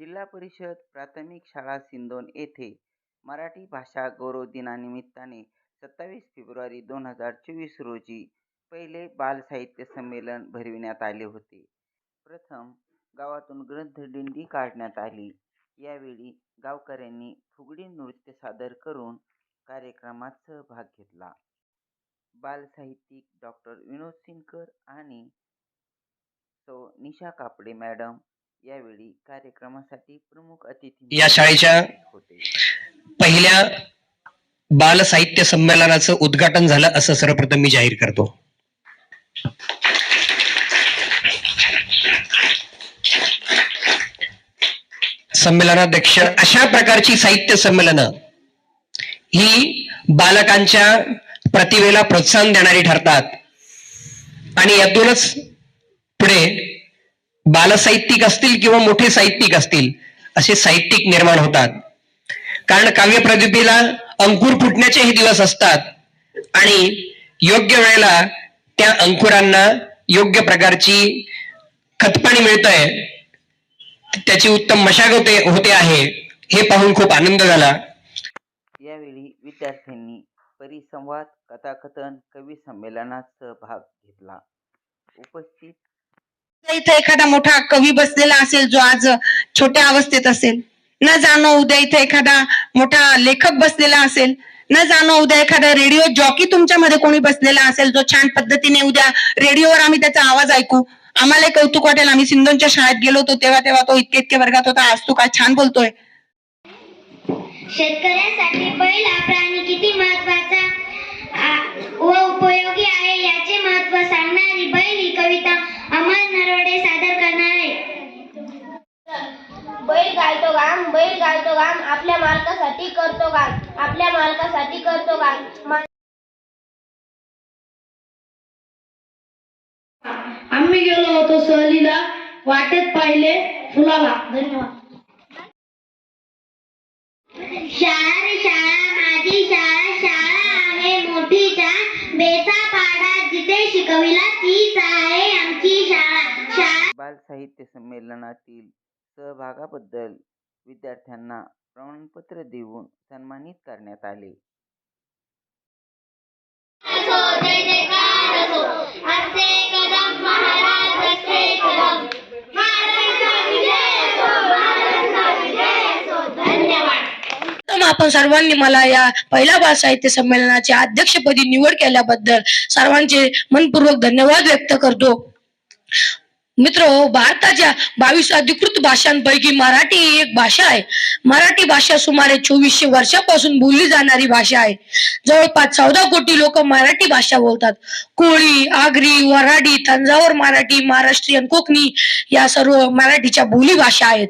जिल्हा परिषद प्राथमिक शाळा सिंदोन येथे मराठी भाषा गौरव दिनानिमित्ताने सत्तावीस फेब्रुवारी दोन हजार चोवीस रोजी पहिले बाल साहित्य संमेलन भरविण्यात आले होते. प्रथम गावातून ग्रंथदिंडी काढण्यात आली. यावेळी गावकऱ्यांनी फुगडी नृत्य सादर करून कार्यक्रमात सहभाग घेतला. बालसाहित्यिक डॉक्टर विनोद सिंगकर आणि सौ निशा कापडे मॅडम यावेळी कार्यक्रमासाठी प्रमुख अतिथी या शाळेच्या पहिल्या बाल साहित्य संमेलनाचं उद्घाटन झालं असं सर्वप्रथम मी जाहीर करतो. संमेलनाध्यक्ष अशा प्रकारची साहित्य संमेलनं ही बालकांच्या प्रतिभेला प्रोत्साहन देणारी ठरतात. आणि यातूनच पुढे बालसाहित्यिक असतील किंवा मोठे साहित्यिक असतील असे साहित्यिक निर्माण होतात. कारण काव्य प्रदीपीला अंकुर फुटण्याचे हे दिवस असतात आणि योग्य वेळेला त्या अंकुरांना योग्य प्रकारची खतपाणी मिळतंय त्याची उत्तम मशागत होते होते आहे हे पाहून खूप आनंद झाला. यावेळी विद्यार्थ्यांनी परिसंवाद कथाकथन कवी संमेलनात सहभाग घेतला. उपस्थित इथे एखादा मोठा कवी बसलेला असेल जो आज छोट्या अवस्थेत असेल न जाणो उद्या इथे एखादा मोठा लेखक बसलेला असेल न जाणो उद्या एखादा रेडिओ जॉकी तुमच्यामध्ये कोणी बसलेला असेल जो छान पद्धतीने उद्या रेडिओवर आम्ही त्याचा आवाज ऐकू. आम्हाला कौतुक वाटेल आम्ही सिंधूच्या शाळेत गेलो होतो तेव्हा तेव्हा तो इतके इतके वर्गात होता आज तू काय छान बोलतोय. शेतकऱ्यासाठी बैल हा प्राणी किती महत्त्वाचा बैल घालतो गाम आपल्या मालकासाठी करतो गाम आपल्या मालकासाठी करतो गाम मा- आम्ही गेलो होतो सहलीला वाटेत पाहिले फुलाला. धन्यवाद. शाळा रे शाळा माझी शाळा शाळा आहे मोठीच्या बेचा पाडा जिथे शिकविला तीच आहे आमची शाळा. शाळा बाल साहित्य संमेलनातील सहभागाबद्दल विद्यार्थ्यांना प्रमाणपत्र देऊन सन्मानित करण्यात आले. आपण सर्वांनी मला या पहिल्या बाल साहित्य संमेलनाच्या अध्यक्षपदी निवड केल्याबद्दल सर्वांचे मनपूर्वक धन्यवाद व्यक्त करतो. मित्र भारताच्या बावीस अधिकृत भाषांपैकी मराठी ही एक भाषा आहे. मराठी भाषा सुमारे चोवीसशे वर्षापासून बोलली जाणारी भाषा आहे. जवळपास चौदा कोटी लोक मराठी भाषा बोलतात. कोळी आगरी वराडी तंजावर मराठी महाराष्ट्रीयन कोकणी या सर्व मराठीच्या बोली भाषा आहेत.